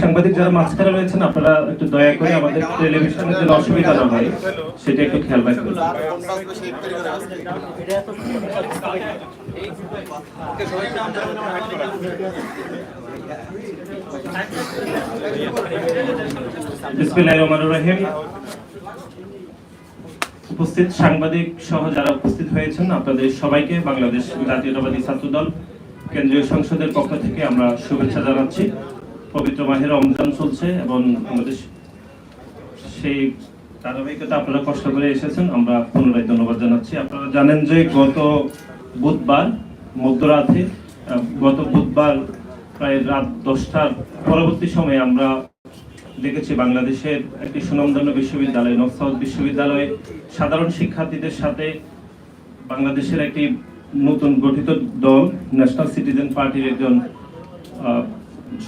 সাংবাদিক যারা মাঝখানে রয়েছেন, আপনারা একটু দয়া করে আমাদের টেলিভিশনের জন্য অসুবিধা না হয়, সেটা একটু খেয়াল রাখবেন। উপস্থিত সাংবাদিক সহ যারা উপস্থিত হয়েছেন, আপনাদের সবাইকে বাংলাদেশ জাতীয়তাবাদী ছাত্র দল কেন্দ্রীয় সংসদের পক্ষ থেকে আমরা শুভেচ্ছা জানাচ্ছি। পবিত্র মাহের রমজান চলছে এবং আমাদের সেই ধারাবাহিকতা আপনারা কষ্ট করে এসেছেন, আমরা পুনরায় ধন্যবাদ জানাচ্ছি। আপনারা জানেন যে গত বুধবার, মধ্যরাতে গত বুধবার প্রায় রাত দশটার পরবর্তী সময়ে আমরা দেখেছি বাংলাদেশের একটি সুনামধন্য বিশ্ববিদ্যালয় নকসাউদ বিশ্ববিদ্যালয়ে সাধারণ শিক্ষার্থীদের সাথে বাংলাদেশের একটি নতুন গঠিত দল, ন্যাশনাল সিটিজেন পার্টির একজন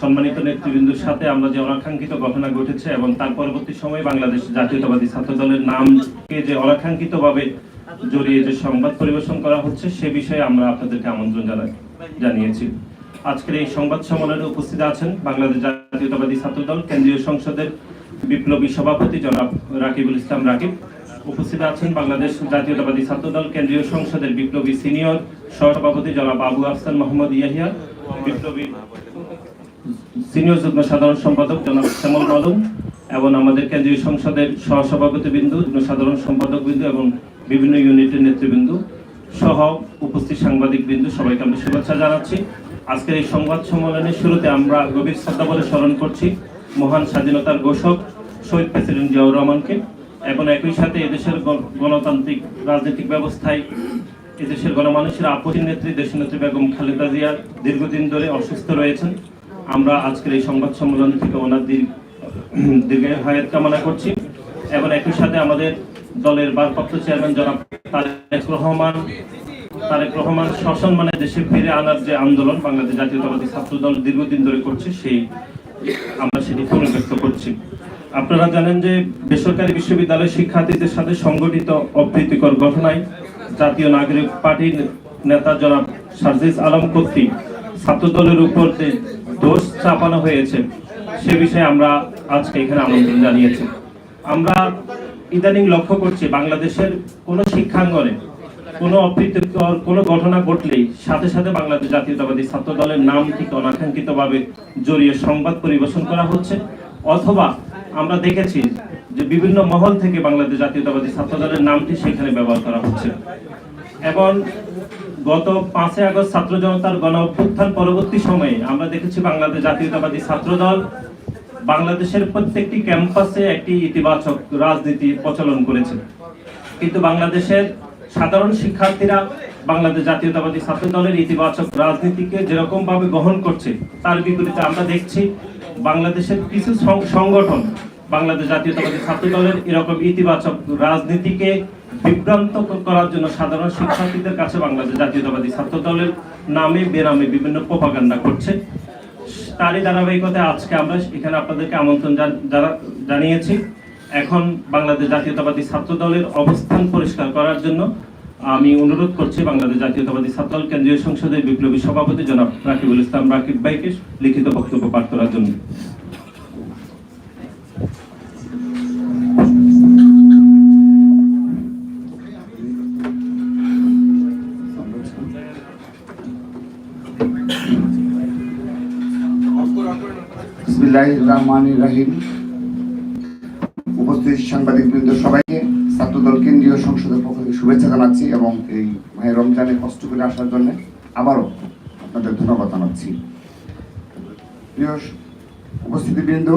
সম্মানিত নেতৃবৃন্দুর সাথে আমরা যে অনাকাঙ্ক্ষিত ঘটনা ঘটেছে এবং তার পরবর্তী সময়ে বাংলাদেশ জাতীয়তাবাদী ছাত্র দলের নামকে যে অনাকাঙ্ক্ষিতভাবে জড়িয়ে যে সংবাদ পরিবেশন করা হচ্ছে, সে বিষয়ে আমরা আপনাদেরকে আমন্ত্রণ জানাই, জানিয়েছি। আজকের এই সংবাদ সম্মেলনে উপস্থিত আছেন বাংলাদেশ জাতীয়তাবাদী ছাত্র দল কেন্দ্রীয় সংসদের বিপ্লবী সভাপতি জনাব রাকিবুল ইসলাম রাকিব। উপস্থিত আছেন বাংলাদেশ জাতীয়তাবাদী ছাত্র দল কেন্দ্রীয় সংসদের বিপ্লবী সিনিয়র সহসভাপতি জনাব আবু আফসান মোহাম্মদ ইয়াহিয়া, বিপ্লবী সিনিয়র যুগ্ম সাধারণ সম্পাদক জনাব শ্যামল মালুম এবং আমাদের কেন্দ্রীয় সংসদের সহসভাপতি বিন্দু যুগ্ম সাধারণ সম্পাদক বিন্দু এবং বিভিন্ন ইউনিটের নেতৃবৃন্দ সহ উপস্থিত সাংবাদিক বিন্দু সবাইকে আমরা শুভেচ্ছা জানাচ্ছি। আজকের এই সংবাদ সম্মেলনের শুরুতে আমরা গভীর শ্রদ্ধা বলে স্মরণ করছি মহান স্বাধীনতার ঘোষক শহীদ প্রেসিডেন্ট জিয়াউর রহমানকে এবং একই সাথে এদেশের গণ- গণতান্ত্রিক রাজনৈতিক ব্যবস্থায় এদেশের গণমানুষের আপসী নেত্রী, দেশনেত্রী বেগম খালেদা জিয়া দীর্ঘদিন ধরে অসুস্থ রয়েছেন। আমরা আজকের এই সংবাদ সম্মেলন থেকে ওনার দীর্ঘ দীর্ঘ কামনা করছি। এবং একই সাথে আমাদের দলের ভারপ্রাপ্ত চেয়ারম্যান জনাব তারেক রহমান তারেক রহমান সসম্মানে দেশে ফিরে আনার যে আন্দোলন বাংলাদেশ জাতীয়তাবাদী ছাত্র দল দীর্ঘদিন ধরে করছে, সেই আমরা সেটি পুনর্ব্যক্ত করছি। আপনারা জানেন যে বেসরকারি বিশ্ববিদ্যালয় শিক্ষার্থীদের সাথে সংগঠিত অপ্রীতিকর ঘটনায় জাতীয় নাগরিক পার্টির নেতা জনাব সার্জিস আলম কর্তৃক ছাত্র দলের উপর যে দোষ চাপানো হয়েছে, সে বিষয়ে আমরা আজকে এখানে আমন্ত্রণ জানিয়েছি। আমরা ইদানিং লক্ষ্য করছি, বাংলাদেশের কোনো শিক্ষাঙ্গনে কোনো অপ্রীতিকর কোনো ঘটনা ঘটলেই সাথে সাথে বাংলাদেশ জাতীয়তাবাদী ছাত্র দলের নাম ঠিক অনাকাঙ্ক্ষিতভাবে জড়িয়ে সংবাদ পরিবেশন করা হচ্ছে। অথবা আমরা দেখেছি যে বিভিন্ন মহল থেকে বাংলাদেশ জাতীয়তাবাদী ছাত্র দলের নামটি সেখানে ব্যবহার করা হচ্ছে। এবং গত পাঁচই আগস্ট ছাত্র জনতার গণ অভ্যুত্থান পরবর্তী সময়ে আমরা দেখেছি বাংলাদেশ জাতীয়তাবাদী ছাত্র দল বাংলাদেশের প্রত্যেকটি ক্যাম্পাসে একটি ইতিবাচক রাজনীতি প্রচলন করেছে। কিন্তু বাংলাদেশের সাধারণ শিক্ষার্থীরা বাংলাদেশ জাতীয়তাবাদী ছাত্র দলের ইতিবাচক রাজনীতিকে যেরকম ভাবে গ্রহণ করছে, তার বিপরীতে আমরা দেখছি বাংলাদেশের কিছু সংগঠন বাংলাদেশ জাতীয়তাবাদী ছাত্র দলের এরকম ইতিবাচক রাজনীতিকে বিভ্রান্ত করার জন্য সাধারণ শিক্ষার্থীদের কাছে বাংলাদেশ জাতীয়তাবাদী ছাত্র দলের নামে, বেনামে বিভিন্ন প্রপাগান্ডা করছে। তারই ধারাবাহিকতায় আজকে আমরা এখানে আপনাদেরকে আমন্ত্রণ জানা- জানিয়েছি। এখন বাংলাদেশ জাতীয়তাবাদী ছাত্র দলের অবস্থান পরিষ্কার করার জন্য আমি অনুরোধ করছি বাংলাদেশ জাতীয়তাবাদী ছাত্র দল কেন্দ্রীয় সংসদের বিপ্লবী সভাপতি জনাব রাকিবুল ইসলাম রাকিব ভাইকে লিখিত বক্তব্য পাঠ করার জন্য। কেন্দ্রীয় শুভেচ্ছা জানাচ্ছি এবং উপস্থিতিবৃন্দ,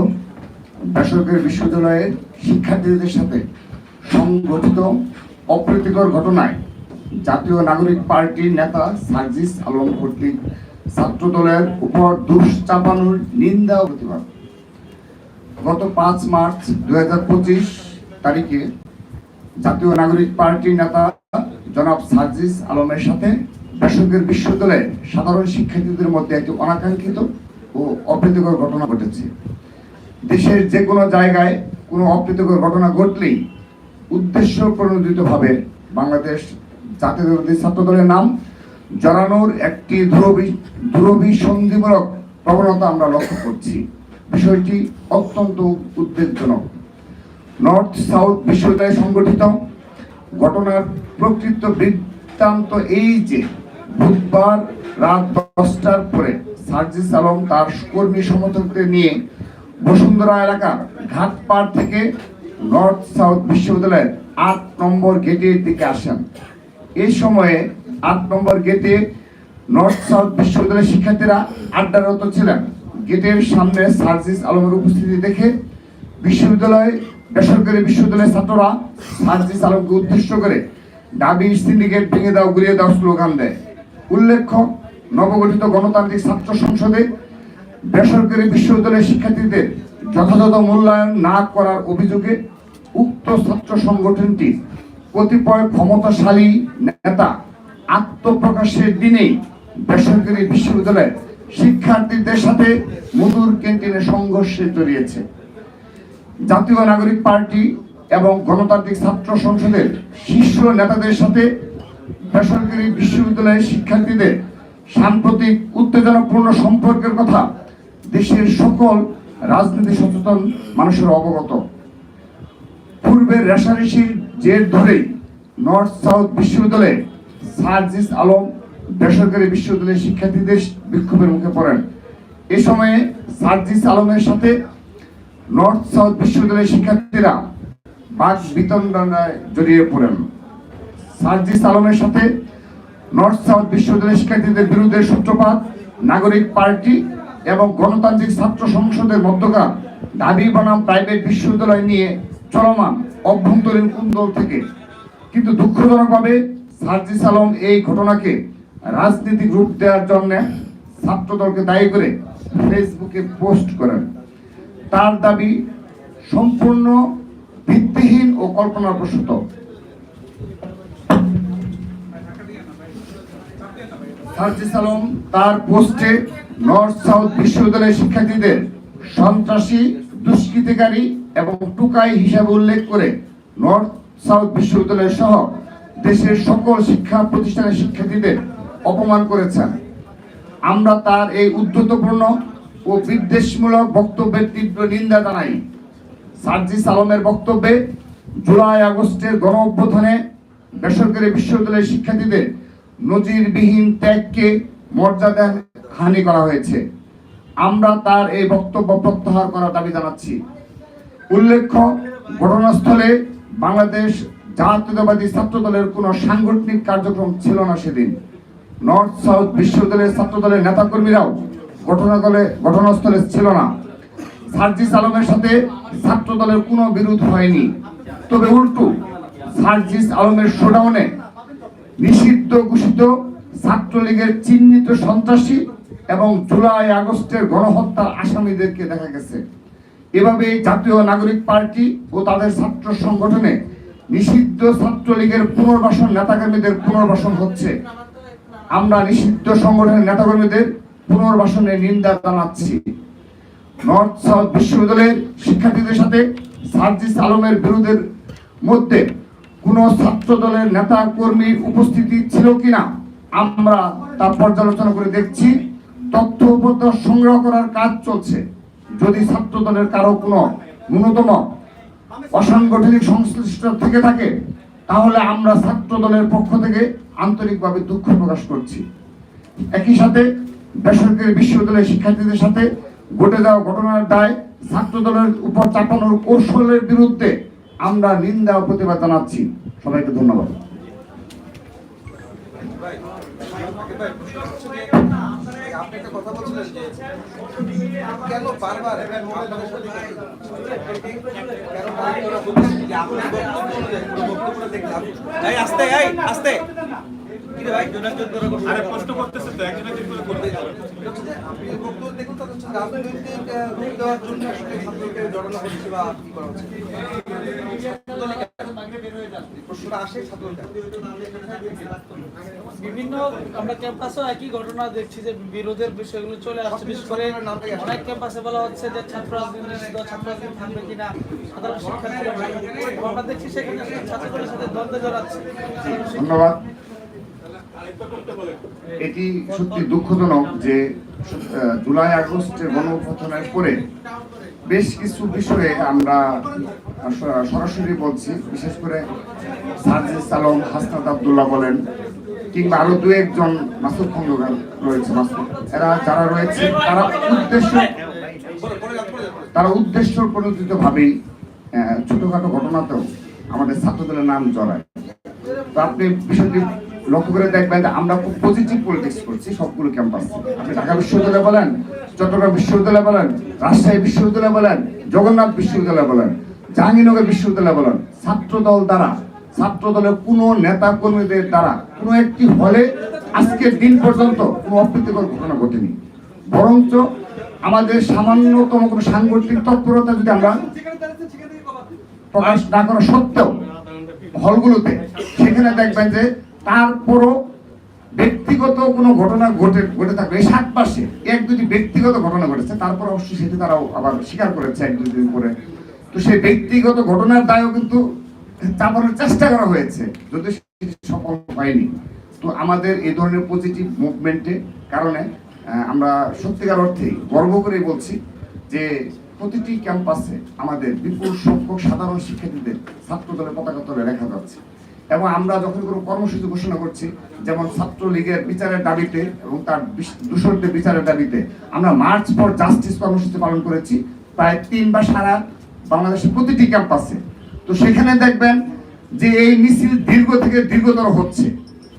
বেসরকারি বিশ্ববিদ্যালয়ের শিক্ষার্থীদের সাথে সংগঠিত অপ্রীতিকর ঘটনায় জাতীয় নাগরিক পার্টির নেতা সার্জিস আলম কর্তৃক ছাত্রদলের উপর দুষ চাপানোর নিন্দা প্রতিবাদ। গত পাঁচ মার্চ দুই তারিখে জাতীয় নাগরিক পার্টির নেতা জনাব সার্জিস আলমের সাথে বেসরকারি বিশ্ববিদ্যালয়ের সাধারণ শিক্ষার্থীদের মধ্যে একটি অনাকাঙ্ক্ষিত ও অপ্রীতিকর ঘটনা ঘটেছে। দেশের যে কোনো জায়গায় কোনো অপ্রীতিকর ঘটনা ঘটলেই উদ্দেশ্য প্রণোদিতভাবে বাংলাদেশ জাতীয় ছাত্র দলের নাম জড়ানোর একটি ধ্রুবী ধ্রুবী সন্ধিমূলক প্রবণতা আমরা লক্ষ্য করছি। বিষয়টি অত্যন্ত উদ্বেগজনক। নর্থ সাউথ বিশ্ববিদ্যালয়ে সংগঠিত। ঘটনার প্রকৃত বৃত্তান্ত এই যে, বুধবার রাত দশটার পরে সার্জিস আলম তার কর্মী সমর্থকদের নিয়ে বসুন্ধরা এলাকার ঘাটপাড় থেকে নর্থ সাউথ বিশ্ববিদ্যালয়ের আট নম্বর গেটের দিকে আসেন। এই সময়ে আট নম্বর গেটে নর্থ সাউথ বিশ্ববিদ্যালয়ের শিক্ষার্থীরা আড্ডারত ছিলেন। গেটের সামনে সার্জিস আলমের উপস্থিতি দেখে বিশ্ববিদ্যালয়, বেসরকারি বিশ্ববিদ্যালয়ের ছাত্ররা সার্জিস আলমকে উদ্দেশ্য করে দাবি সিন্ডিকেট ভেঙে দাও গুড়িয়ে দাও স্লোগান দেয়। উল্লেখ্য, নবগঠিত গণতান্ত্রিক ছাত্র সংসদে বেসরকারি বিশ্ববিদ্যালয়ের শিক্ষার্থীদের যথাযথ মূল্যায়ন না করার অভিযোগে উক্ত ছাত্র সংগঠনটি কতিপয় ক্ষমতাশালী নেতা আত্মপ্রকাশের দিনেই বেসরকারি বিশ্ববিদ্যালয়ের শিক্ষার্থীদের সাথে মধুর ক্যান্টিনে সংঘর্ষে জড়িয়েছে। জাতীয় নাগরিক পার্টি এবং গণতান্ত্রিক ছাত্র সংসদের শীর্ষ নেতাদের সাথে বেসরকারি বিশ্ববিদ্যালয়ের শিক্ষার্থীদের সাম্প্রতিক উত্তেজনাপূর্ণ সম্পর্কের কথা দেশের সকল রাজনীতি সচেতন মানুষের অবগত। পূর্বের রেশারেশির জের ধরেই নর্থ সাউথ বিশ্ববিদ্যালয়ে সার্জিস আলম বেসরকারি বিশ্ববিদ্যালয়ের শিক্ষার্থীদের বিক্ষোভের মুখে পড়েন। এ সময়ে সার্জিস আলমের সাথে নর্থ সাউথ বিশ্ববিদ্যালয়ের শিক্ষার্থীরা বাক বিতণ্ডায় জড়িয়ে পড়েন। সার্জিস আলমের সাথে নর্থ সাউথ বিশ্ববিদ্যালয়ের শিক্ষার্থীদের বিরুদ্ধে সূত্রপাত, নাগরিক পার্টি এবং গণতান্ত্রিক ছাত্র সংসদের মধ্যকার দাবি বনাম প্রাইভেট বিশ্ববিদ্যালয় নিয়ে চলমান অভ্যন্তরীণ কুন্দল থেকে। কিন্তু দুঃখজনকভাবে সার্জিস আলম এই ঘটনাকে রাজনীতিক রূপ দেওয়ার জন্য ছাত্রদলকে দায়ী করে ফেসবুকে পোস্ট করেন। তার দাবি সম্পূর্ণ ভিত্তিহীন ও কল্পনাপ্রসূত সার্জিস তার পোস্টে নর্থ সাউথ বিশ্ববিদ্যালয়ের শিক্ষার্থীদের সন্ত্রাসী, দুষ্কৃতিকারী এবং টুকাই হিসাবে উল্লেখ করে নর্থ সাউথ বিশ্ববিদ্যালয় সহ দেশের সকল শিক্ষা প্রতিষ্ঠানের শিক্ষার্থীদের অপমান করেছেন। আমরা তার এই উদ্ধতপূর্ণ ও বিদ্বেষমূলক বক্তব্যের তীব্র নিন্দা জানাই। সার্জিস আলমের বক্তব্যে জুলাই আগস্টের গণ অভ্যুত্থানে বেসরকারি বিশ্ববিদ্যালয়ের শিক্ষার্থীদের নজিরবিহীন ত্যাগকে মর্যাদা হানি করা হয়েছে। আমরা তার এই বক্তব্য প্রত্যাহার করার দাবি জানাচ্ছি। উল্লেখ্য, ঘটনাস্থলে বাংলাদেশ জাতীয়তাবাদী ছাত্র দলের কোনো সাংগঠনিক কার্যক্রম ছিল না সেদিন। নর্থ সাউথ বিশ্ববিদ্যালয়ের ছাত্র দলের নেতাকর্মীরাও ঘটনাস্থলে ঘটনাস্থলে ছিল না। সার্জিস আলমের সাথে ছাত্র দলের কোনো বিরোধ হয়নি। তবে উল্টো সার্জিস আলমের শোডাউনে নিষিদ্ধ ঘোষিত ছাত্রলীগের চিহ্নিত সন্ত্রাসী এবং জুলাই আগস্টের গণহত্যার আসামিদেরকে দেখা গেছে। এভাবে জাতীয় নাগরিক পার্টি ও তাদের ছাত্র সংগঠনে নিষিদ্ধ ছাত্রলীগের পুনর্বাসন, নেতাকর্মীদের পুনর্বাসন হচ্ছে। আমরা নিষিদ্ধ সংগঠনের নেতাকর্মীদের পুনর্বাসনের নিন্দা জানাচ্ছি। নর্থ সাউথ বিশ্ববিদ্যালয়ের শিক্ষার্থীদের সাথে সার্জিস আলমের বিরোধের মধ্যে কোনো ছাত্র দলের নেতা কর্মীর উপস্থিতি ছিল কিনা আমরা তা পর্যালোচনা করে দেখছি। তথ্য উপত্য সংগ্রহ করার কাজ চলছে। যদি ছাত্র দলের কারও কোনো ন্যূনতম অসাংগঠনিক সংশ্লিষ্ট থেকে থাকে, তাহলে আমরা ছাত্র দলের পক্ষ থেকে আন্তরিকভাবে দুঃখ প্রকাশ করছি। একই সাথে বেসরকারি বিশ্ববিদ্যালয়ের শিক্ষার্থীদের সাথে ঘটে যাওয়া ঘটনার দায় ছাত্র দলের উপর চাপানোর কৌশলের বিরুদ্ধে আমরা নিন্দা ও প্রতিবাদ জানাচ্ছি। সবাইকে ধন্যবাদ। আপনি একটা কথা বলছিলেন যে কেন বারবার আপনাদের সাথে কেন আপনার বক্তব্য দেখলাম। এই আস্তে এই আস্তে। রাজনৈতিক জড়ানো হচ্ছে বা কি করা হচ্ছে। বিভিন্ন আমরা ক্যাম্পাসেও একই ঘটনা দেখছি যে বিরোধের বিষয়গুলো চলে আসছে, বিশেষ করে অনেক ক্যাম্পাসে বলা হচ্ছে যে ছাত্র থাকবে কিনা, সাধারণ শিক্ষার্থীরা আমরা দেখছি সেখানে ছাত্রদের সাথে দ্বন্দ্বে জড়াচ্ছে। ধন্যবাদ। এটি সত্যি দুঃখজনক যে জুলাই আগস্টের গণঅভ্যুত্থানের পরে বেশ কিছু বিষয়ে আমরা সরাসরি বলছি। বিশেষ করে সাজিদ আলম, হাসনাত আবদুল্লাহ বলেন, কিংবা আরও দু একজন মাসুদ খন্দকার রয়েছে মাসুদ। এরা যারা রয়েছে, তারা উদ্দেশ্য তারা উদ্দেশ্য প্রণোদিত ভাবেই ছোটখাটো ঘটনাতেও আমাদের ছাত্রদলের নাম জড়ায়। তো আপনি বিষয়টি লক্ষ্য করে দেখবেন, আমরা খুব পজিটিভ পলিটিক্স করছি সবগুলো ক্যাম্পাস আপনি ঢাকা বিশ্ববিদ্যালয় বলেন, চট্টগ্রাম বিশ্ববিদ্যালয় বলেন, রাজশাহী বিশ্ববিদ্যালয় বলেন, জগন্নাথ বিশ্ববিদ্যালয় বলেন, জাহাঙ্গীরনগর বিশ্ববিদ্যালয় বলেন ছাত্র দল দ্বারা ছাত্র দলের কোনো নেতা কর্মীদের দ্বারা, কোনো একটি হলে আজকের দিন পর্যন্ত কোনো অপ্রীতিকর ঘটনা ঘটেনি। বরঞ্চ আমাদের সামান্যতম কোনো সাংগঠনিক তৎপরতা যদি আমরা প্রকাশ না করা সত্ত্বেও, হলগুলোতে, সেখানে দেখবেন যে তারপরও ব্যক্তিগত কোনো ঘটনা ঘটে ঘটে থাকবে এই সাত মাসে এক দুটি ব্যক্তিগত ঘটনা ঘটেছে, তারপর অবশ্যই সেটি তারাও আবার স্বীকার করেছে এক দুই দিন পরে। তো সেই ব্যক্তিগত ঘটনার দায়ও কিন্তু চাপানোর চেষ্টা করা হয়েছে যদি সফল হয়নি। তো আমাদের এই ধরনের পজিটিভ মুভমেন্টে কারণে আমরা সত্যিকার অর্থেই গর্ব করে বলছি যে প্রতিটি ক্যাম্পাসে আমাদের বিপুল সংখ্যক সাধারণ শিক্ষার্থীদের ছাত্র দলের পতাকা তলে দেখা যাচ্ছে। এবং আমরা যখন কোনো কর্মসূচি ঘোষণা করছি, যেমন ছাত্রলীগের বিচারের দাবিতে এবং তার দূষণদের বিচারের দাবিতে, আমরা মার্চ ফর জাস্টিস কর্মসূচি পালন করেছি। প্রায় তিন বা সারা বাংলাদেশের প্রতিটি ক্যাম্পাসে। তো সেখানে দেখবেন যে এই মিছিল দীর্ঘ থেকে দীর্ঘতর হচ্ছে।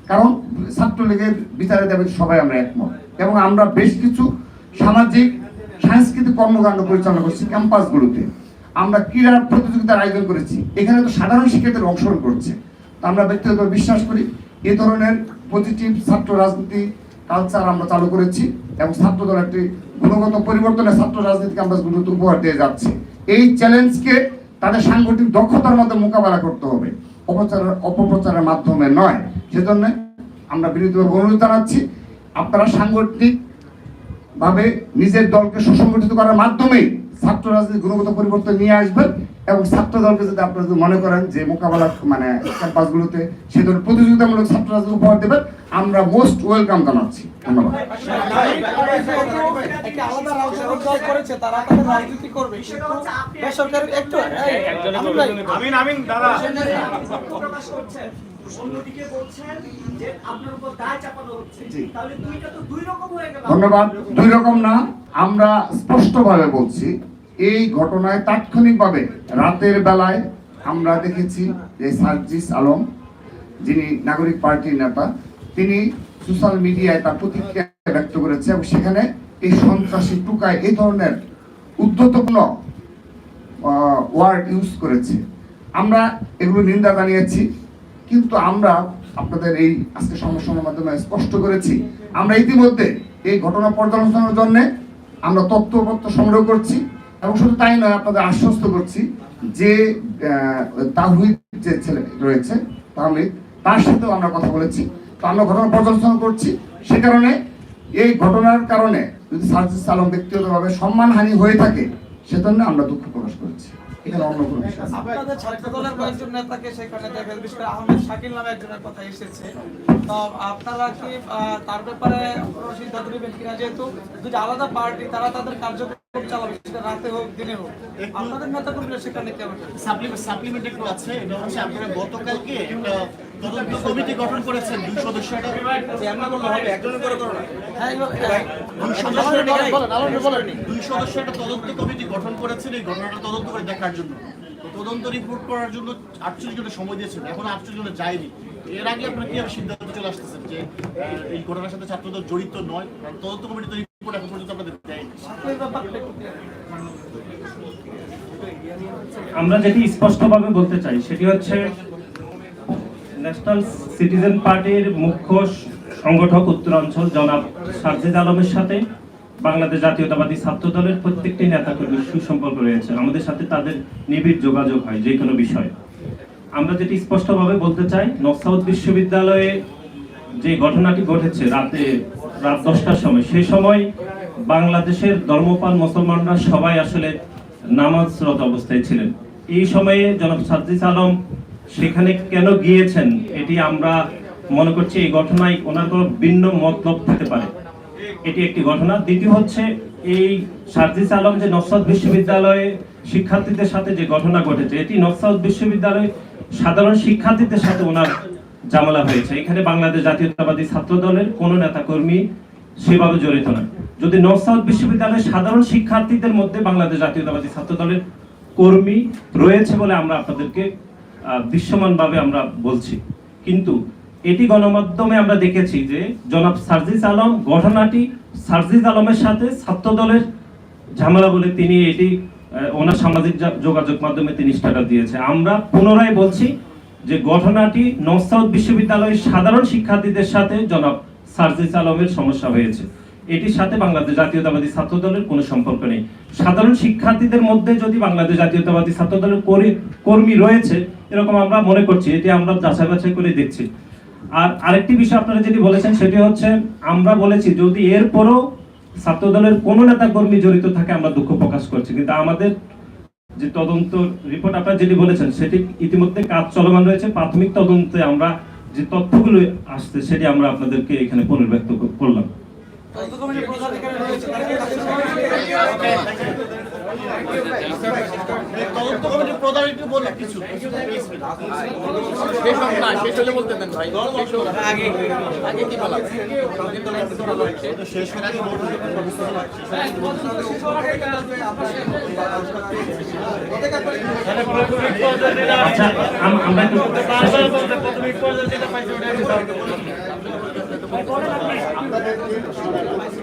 কারণ ছাত্রলীগের বিচারের দাবিতে সবাই আমরা একমত। এবং আমরা বেশ কিছু সামাজিক, সাংস্কৃতিক কর্মকাণ্ড পরিচালনা করছি ক্যাম্পাসগুলোতে। আমরা ক্রীড়া প্রতিযোগিতার আয়োজন করেছি। এখানে তো সাধারণ শিক্ষার্থীরা অংশগ্রহণ করছে। আমরা ব্যক্তিগত বিশ্বাস করি এ ধরনের পজিটিভ ছাত্র রাজনীতি কালচার আমরা চালু করেছি এবং ছাত্র দল একটি গুণগত পরিবর্তনে ছাত্র রাজনীতিকে আমরা গুরুত্ব উপহার দিয়ে যাচ্ছি। এই চ্যালেঞ্জকে তাদের সাংগঠনিক দক্ষতার মধ্যে মোকাবেলা করতে হবে। অপপ্রচারের অপপ্রচারের মাধ্যমে নয়। সেজন্য আমরা বিরোধীভাবে অনুরোধ জানাচ্ছি, আপনারা সাংগঠনিক ভাবে নিজের দলকে সুসংগঠিত করার মাধ্যমেই ছাত্র রাজনীতি গুণগত পরিবর্তন নিয়ে আসবেন। এবং ছাত্র দলকে যদি আপনারা যদি মনে করেন যে মোকাবেলা মানে ক্যাম্পাসগুলোতে সে ধরনের প্রতিযোগিতামূলক ছাত্র রাজনীতি উপহার দেবেন আমরা মোস্ট ওয়েলকাম জানাচ্ছি। ধন্যবাদ। ধন্যবাদ। দুই রকম না আমরা স্পষ্টভাবে বলছি এই ঘটনায় তাৎক্ষণিকভাবে রাতের বেলায় আমরা দেখেছি যে সার্জিস আলম, যিনি নাগরিক পার্টির নেতা, তিনি সোশ্যাল মিডিয়ায় তার প্রতিক্রিয়া ব্যক্ত করেছে এবং সেখানে এই সন্ত্রাসী টুকায় এই ধরনের উদ্ধতপূর্ণ ওয়ার্ড ইউজ করেছে। আমরা এগুলো নিন্দা জানিয়েছি, কিন্তু আমরা আপনাদের এই আজকে সমস্যার মাধ্যমে স্পষ্ট করেছি। আমরা ইতিমধ্যে এই ঘটনা পর্যালোচনার জন্য আমরা তথ্যপত্র সংগ্রহ করছি। এবং শুধু তাই নয়, আপনাদের আশ্বস্ত করছি যে তাহিদ যে ছেলে রয়েছে তাহমিদ তার সাথেও আমরা কথা বলেছি। তো আমরা ঘটনা পর্যালোচনা করছি। সে কারণে এই ঘটনার কারণে যদি সার্জিস আলম ব্যক্তিগতভাবে সম্মানহানি হয়ে থাকে, সেজন্য আমরা দুঃখ প্রকাশ করেছি। আপনাদের দলের কয়েকজন নেতাকে সেখানে নামে একজনের কথা এসেছে। তো আপনারা কি তার ব্যাপারে কোনো? সিদ্ধান্ত যেহেতু দুটো আলাদা পার্টি, তারা তাদের কার্যক্রম রাতে হোক দিনে হোক। আপনাদের নেতা কর্মীরা সেখানে কেন সাপ্লিমেন্ট একটু আছে। এটা হচ্ছে আপনারা গতকালকে একটা তদন্ত কমিটি গঠন করেছেন দুই সদস্য। একটা এমন হবে একজনের করে করো না। হ্যাঁ দুই সদস্য একটা- তদন্ত কমিটি গঠন করেছেন এই ঘটনাটা তদন্ত করে দেখার জন্য। তদন্ত রিপোর্ট করার জন্য আটচল্লিশ ঘণ্টা সময় দিয়েছেন এখন আটচল্লিশ ঘণ্টা যায়নি। এর আগে আপনারা কীভাবে সিদ্ধান্ত চলে আসতেছেন যে এই ঘটনার সাথে ছাত্রদল জড়িত নয় তদন্ত কমিটি আমরা যেটি স্পষ্টভাবে বলতে চাই, সেটি হচ্ছে ন্যাশনাল সিটিজেন পার্টির মুখ্য সংগঠক উত্তরাঞ্চল জনাব সার্জিদ আলমের সাথে বাংলাদেশ জাতীয়তাবাদী ছাত্র দলের প্রত্যেকটি নেতাকর্মীর সুসম্পর্ক রয়েছে। আমাদের সাথে তাদের নিবিড় যোগাযোগ হয় যে কোনো বিষয়ে। আমরা যেটি স্পষ্টভাবে বলতে চাই নকসাউদ বিশ্ববিদ্যালয়ে যে ঘটনাটি ঘটেছে রাতে রাত দশটার সময়। সেই সময় বাংলাদেশের ধর্মপাল মুসলমানরা সবাই আসলে নামাজরত অবস্থায় ছিলেন। এই সময়ে জনাব সাদ্দিস আলম, সেখানে কেন গিয়েছেন এটি আমরা মনে করছি এই ঘটনায় ওনার কোনো ভিন্ন মতলব থাকতে পারে। এটি একটি ঘটনা। দ্বিতীয় হচ্ছে এই সার্জিস আলম যে নসরত বিশ্ববিদ্যালয়ে শিক্ষার্থীদের সাথে যে ঘটনা ঘটেছে, এটি নসরত বিশ্ববিদ্যালয়ে সাধারণ শিক্ষার্থীদের সাথে ওনার জামালা হয়েছে। এখানে বাংলাদেশ জাতীয়তাবাদী ছাত্র দলের কোনো নেতাকর্মী সেভাবে জড়িত না। যদি নর্থ সাউথ বিশ্ববিদ্যালয়ের সাধারণ শিক্ষার্থীদের মধ্যে বাংলাদেশ জাতীয়তাবাদী ছাত্র দলের কর্মী রয়েছে বলে আমরা আপনাদেরকে দৃশ্যমানভাবে আমরা বলছি। কিন্তু এটি গণমাধ্যমে আমরা দেখেছি যে জনাব সার্জিস আলম ঘটনাটি সার্জিস আলমের সাথে ছাত্র দলের ঝামেলা বলে তিনি এটি ওনার সামাজিক যোগাযোগ মাধ্যমে তিনি স্ট্যাটাস দিয়েছে। আমরা পুনরায় বলছি যে ঘটনাটি নর্থ সাউথ বিশ্ববিদ্যালয়ের সাধারণ শিক্ষার্থীদের সাথে জনাব সার্জিস আলমের সমস্যা হয়েছে। এটির সাথে বাংলাদেশ জাতীয়তাবাদী ছাত্র দলের কোনো সম্পর্ক নেই। সাধারণ শিক্ষার্থীদের মধ্যে যদি বাংলাদেশ জাতীয়তাবাদী ছাত্র দলের কর্মী রয়েছে, এরকম আমরা মনে করছি, এটি আমরা যাচাই বাছাই করে দেখছি। আর আরেকটি বিষয় আপনারা যেটি বলেছেন, সেটি হচ্ছে আমরা বলেছি, যদি এরপরও ছাত্র দলের কোনো নেতা কর্মী জড়িত থাকে, আমরা দুঃখ প্রকাশ করছি। কিন্তু আমাদের যে তদন্ত রিপোর্ট আপনারা যেটি বলেছেন, সেটি ইতিমধ্যে কাজ চলমান রয়েছে। প্রাথমিক তদন্তে আমরা যে তথ্যগুলো আসছে, সেটি আমরা আপনাদেরকে এখানে পুনর্ব্যক্ত করলাম। তদন্ত কমিটির প্রধান একটু বলে কিছু শেষ হোক না শেষ হলে বলতে দেন ভাই আগে আগে কি বলা শেষ করে আচ্ছা আমরা একটু Mr. Nasruddin Nasir, I would like to ask you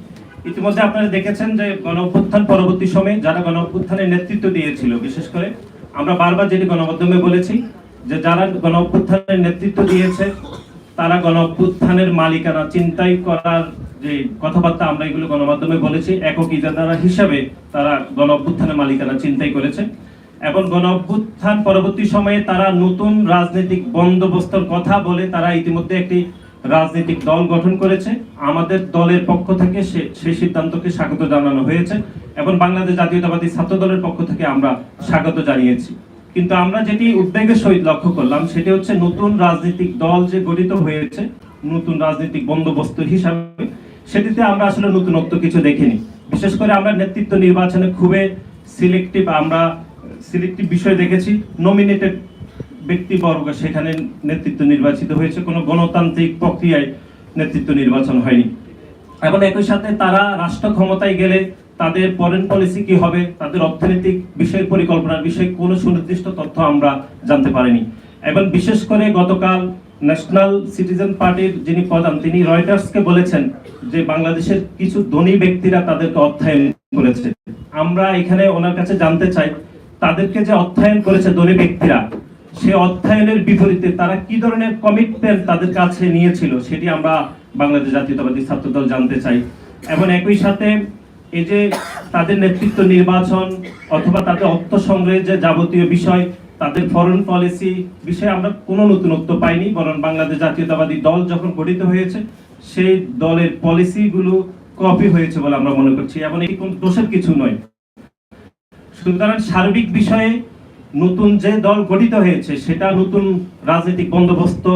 ইতিমধ্যে আপনারা দেখেছেন যে গণ অভ্যুত্থান পরবর্তী সময়ে যারা গণ অভ্যুত্থানের নেতৃত্ব দিয়েছিল, বিশেষ করে আমরা বারবার যেটি গণমাধ্যমে বলেছি যে যারা গণ অভ্যুত্থানের নেতৃত্ব দিয়েছে, তারা গণ অভ্যুত্থানের মালিকানা চিন্তাই করার যে কথাবার্তা আমরা এগুলো গণমাধ্যমে বলেছি একক ইজাদারা হিসাবে তারা গণ অভ্যুত্থানের মালিকানা চিন্তাই করেছে। এবং গণ অভ্যুত্থান পরবর্তী সময়ে তারা নতুন রাজনৈতিক বন্দোবস্তর কথা বলে তারা ইতিমধ্যে একটি রাজনৈতিক দল গঠন করেছে। আমাদের দলের পক্ষ থেকে সে- সেই সিদ্ধান্তকে স্বাগত জানানো হয়েছে এবং বাংলাদেশ জাতীয়তাবাদী ছাত্র দলের পক্ষ থেকে আমরা স্বাগত জানিয়েছি। কিন্তু আমরা যেটি উদ্বেগের সহিত লক্ষ্য করলাম, সেটি হচ্ছে নতুন রাজনৈতিক দল যে গঠিত হয়েছে, নতুন রাজনৈতিক বন্দোবস্ত হিসাবে, সেটিতে আমরা আসলে নতুনত্ব কিছু দেখিনি। বিশেষ করে আমরা নেতৃত্ব নির্বাচনে খুবই সিলেক্টিভ আমরা সিলেক্টিভ বিষয় দেখেছি নমিনেটেড ব্যক্তিবর্গ সেখানে নেতৃত্ব নির্বাচিত হয়েছে, কোনো গণতান্ত্রিক প্রক্রিয়ায় নেতৃত্ব নির্বাচন হয়নি। এবং একই সাথে তারা রাষ্ট্র ক্ষমতায় গেলে তাদের ফরেন পলিসি কি হবে, তাদের অর্থনৈতিক বিষয় পরিকল্পনার বিষয়ে কোনো সুনির্দিষ্ট তথ্য আমরা জানতে পারিনি। এবং বিশেষ করে গতকাল ন্যাশনাল সিটিজেন পার্টির যিনি প্রধান, তিনি রয়টার্সকে বলেছেন যে বাংলাদেশের কিছু ধনী ব্যক্তিরা তাদেরকে অর্থায়ন করেছে। আমরা এখানে ওনার কাছে জানতে চাই, তাদেরকে যে অর্থায়ন করেছে ধনী ব্যক্তিরা সে অর্থায়নের বিপরীতে তারা কি ধরনের কমিটমেন্ট তাদের কাছে নিয়েছিল সেটি আমরা বাংলাদেশ জাতীয়তাবাদী ছাত্রদল জানতে চাই। এবং একই সাথে এই যে তাদের নেতৃত্ব নির্বাচন অথবা তাদের অর্থ সংগ্রহের যে যাবতীয় বিষয়, তাদের ফরেন পলিসি বিষয়ে আমরা কোনো নতুনত্ব পাইনি, বরং বাংলাদেশ জাতীয়তাবাদী দল যখন গঠিত হয়েছে, সেই দলের পলিসিগুলো কপি হয়েছে বলে আমরা মনে করছি। এবং এটি কোনো দোষের কিছু নয়। সুতরাং সার্বিক বিষয়ে নতুন যে দল গঠিত হয়েছে, সেটা নতুন রাজনৈতিক বন্দোবস্ত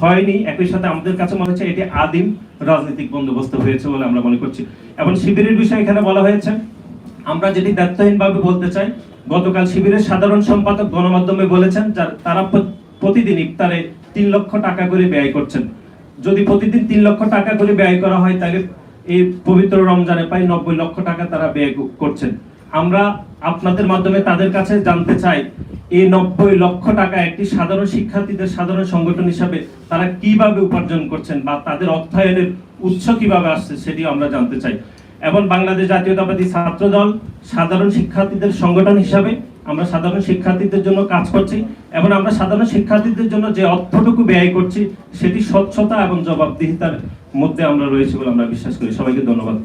হয়নি। একই সাথে আমাদের কাছে মনে হচ্ছে এটি আদিম রাজনৈতিক বন্দোবস্ত হয়েছে বলে আমরা মনে করছি। এবং শিবিরের বিষয়ে এখানে বলা হয়েছে, আমরা যেটি দায়িত্বহীনভাবে বলতে চাই, গতকাল শিবিরের সাধারণ সম্পাদক গণমাধ্যমে বলেছেন, যার- তারা প্র- প্রতিদিন ইফতারে তিন লক্ষ টাকা করে ব্যয় করছেন। যদি প্রতিদিন তিন লক্ষ টাকা করে ব্যয় করা হয়, তাহলে এই পবিত্র রমজানে প্রায় নব্বই লক্ষ টাকা তারা ব্যয় করছেন। আমরা আপনাদের মাধ্যমে তাদের কাছে জানতে চাই, এই নব্বই লক্ষ টাকা একটি সাধারণ শিক্ষার্থীদের সাধারণ সংগঠন হিসাবে তারা কীভাবে উপার্জন করছেন বা তাদের অর্থায়নের উৎস কীভাবে আসছে সেটিও আমরা জানতে চাই। এবং বাংলাদেশ জাতীয়তাবাদী ছাত্র দল সাধারণ শিক্ষার্থীদের সংগঠন হিসাবে আমরা সাধারণ শিক্ষার্থীদের জন্য কাজ করছি এবং আমরা সাধারণ শিক্ষার্থীদের জন্য যে অর্থটুকু ব্যয় করছি সেটি স্বচ্ছতা এবং জবাবদিহিতার মধ্যে আমরা রয়েছি বলে আমরা বিশ্বাস করি। সবাইকে ধন্যবাদ।